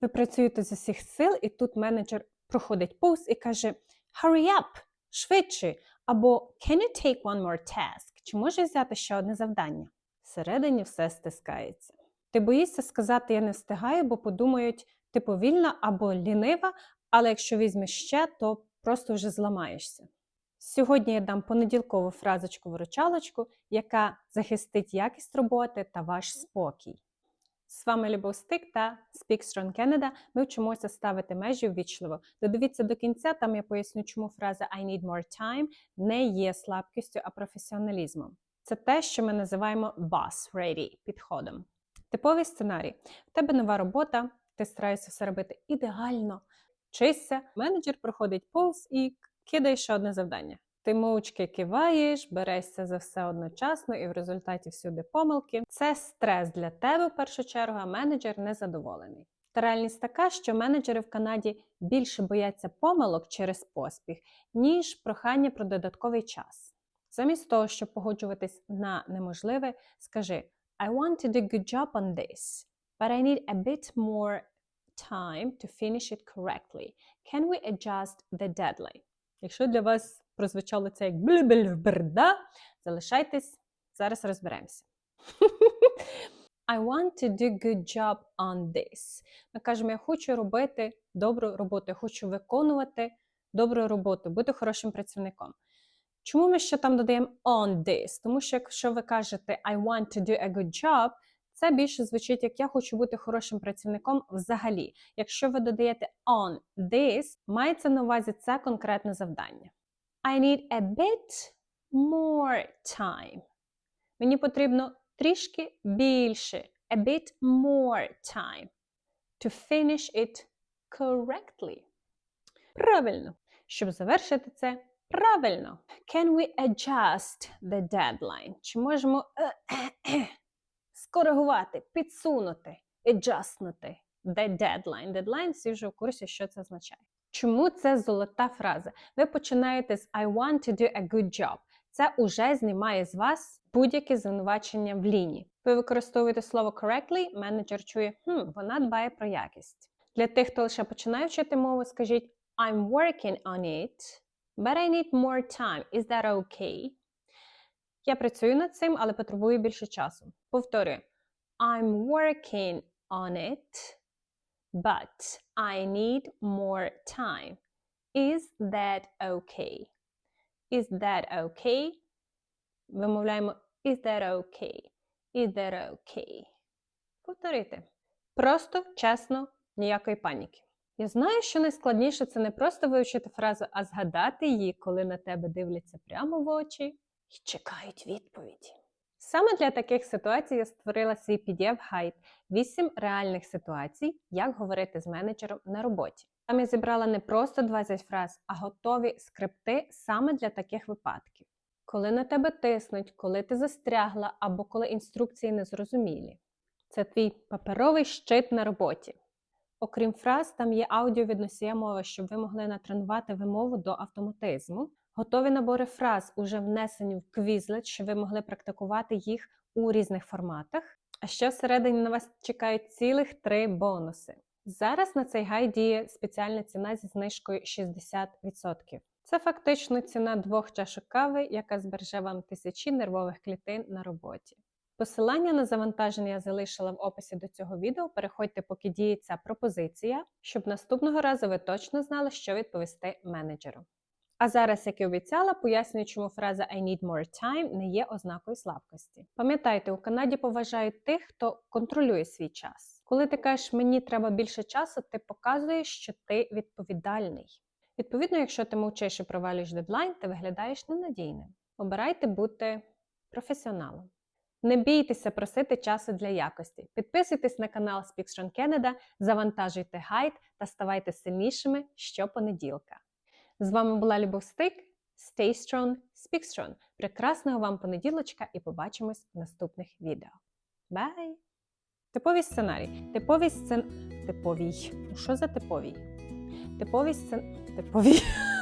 Ви працюєте з усіх сил, і тут менеджер проходить повз і каже: Hurry up! Швидше! Або Can you take one more task? Чи може взяти ще одне завдання? Всередині все стискається. Ти боїшся сказати Я не встигаю, бо подумають, ти повільна або лінива, але якщо візьмеш ще, то просто вже зламаєшся. Сьогодні я дам понеділкову фразочку-виручалочку, яка захистить якість роботи та ваш спокій. З вами Любов Стик та Strong Canada. Ми вчимося ставити межі ввічливо. Додивіться до кінця, там я поясню, чому фраза I need more time не є слабкістю, а професіоналізмом. Це те, що ми називаємо boss ready підходом. Типовий сценарій. В тебе нова робота, ти стараєшся все робити ідеально. Вчишся, менеджер проходить повз і кидає ще одне завдання. Ти мовчки киваєш, берешся за все одночасно, і в результаті всюди помилки. Це стрес для тебе в першу чергу, а менеджер незадоволений. Та реальність така, що менеджери в Канаді більше бояться помилок через поспіх, ніж прохання про додатковий час. Замість того, щоб погоджуватись на неможливе, скажи I want to do good job on this, but I need a bit more time to finish it correctly. Can we adjust the deadline? Якщо для вас прозвучало це як блюбельберда, залишайтесь, зараз розберемося. I want to do good job on this. Ми кажемо, я хочу робити добру роботу, я хочу виконувати добру роботу, бути хорошим працівником. Чому ми ще там додаємо on this? Тому що якщо ви кажете I want to do a good job, це більше звучить як я хочу бути хорошим працівником взагалі. Якщо ви додаєте on this, мається на увазі це конкретне завдання. I need a bit more time. Мені потрібно трішки більше. A bit more time to finish it correctly. Правильно. Щоб завершити це правильно. Can we adjust the deadline? Чи можемо скоригувати, підсунути, adjustнути the deadline? Deadline всі вже в курсі, що це означає. Чому це золота фраза? Ви починаєте з I want to do a good job. Це уже знімає з вас будь-яке звинувачення в лінії. Ви використовуєте слово correctly, менеджер чує, хм, вона дбає про якість. Для тих, хто лише починає вчити мову, скажіть I'm working on it, but I need more time. Is that okay? Я працюю над цим, але потребую більше часу. Повторюю. I'm working on it, but I need more time. Is that okay? Is that okay? Вимовляємо Is that okay? Is that okay? Повторити. Просто, чесно, ніякої паніки. Я знаю, що найскладніше це не просто вивчити фразу, а згадати її, коли на тебе дивляться прямо в очі і чекають відповіді. Саме для таких ситуацій я створила свій pdf гайд 8 реальних ситуацій, як говорити з менеджером на роботі. Там я зібрала не просто 20 фраз, а готові скрипти саме для таких випадків. Коли на тебе тиснуть, коли ти застрягла або коли інструкції незрозумілі. Це твій паперовий щит на роботі. Окрім фраз, там є аудіо від носія мови, щоб ви могли натренувати вимову до автоматизму. Готові набори фраз уже внесені в Quizlet, щоб ви могли практикувати їх у різних форматах. А ще всередині на вас чекають цілих три бонуси. Зараз на цей гайд діє спеціальна ціна зі знижкою 60%. Це фактично ціна двох чашок кави, яка збереже вам тисячі нервових клітин на роботі. Посилання на завантаження я залишила в описі до цього відео. Переходьте, поки діє ця пропозиція, щоб наступного разу ви точно знали, що відповісти менеджеру. А зараз, як і обіцяла, пояснюю, чому фраза I need more time не є ознакою слабкості. Пам'ятайте, у Канаді поважають тих, хто контролює свій час. Коли ти кажеш мені треба більше часу, ти показуєш, що ти відповідальний. Відповідно, якщо ти мовчиш і провалюєш дедлайн, ти виглядаєш ненадійним. Обирайте бути професіоналом. Не бійтеся просити часу для якості. Підписуйтесь на канал Speak Strong Canada, завантажуйте гайд та ставайте сильнішими щопонеділка. З вами була Любов Стик. Stay strong, speak strong. Прекрасного вам понеділочка і побачимось в наступних відео. Бай! Типовий сценарій. Типовий сцен... Типовій. Ну що за типовій? Типовий сцен... Типовій.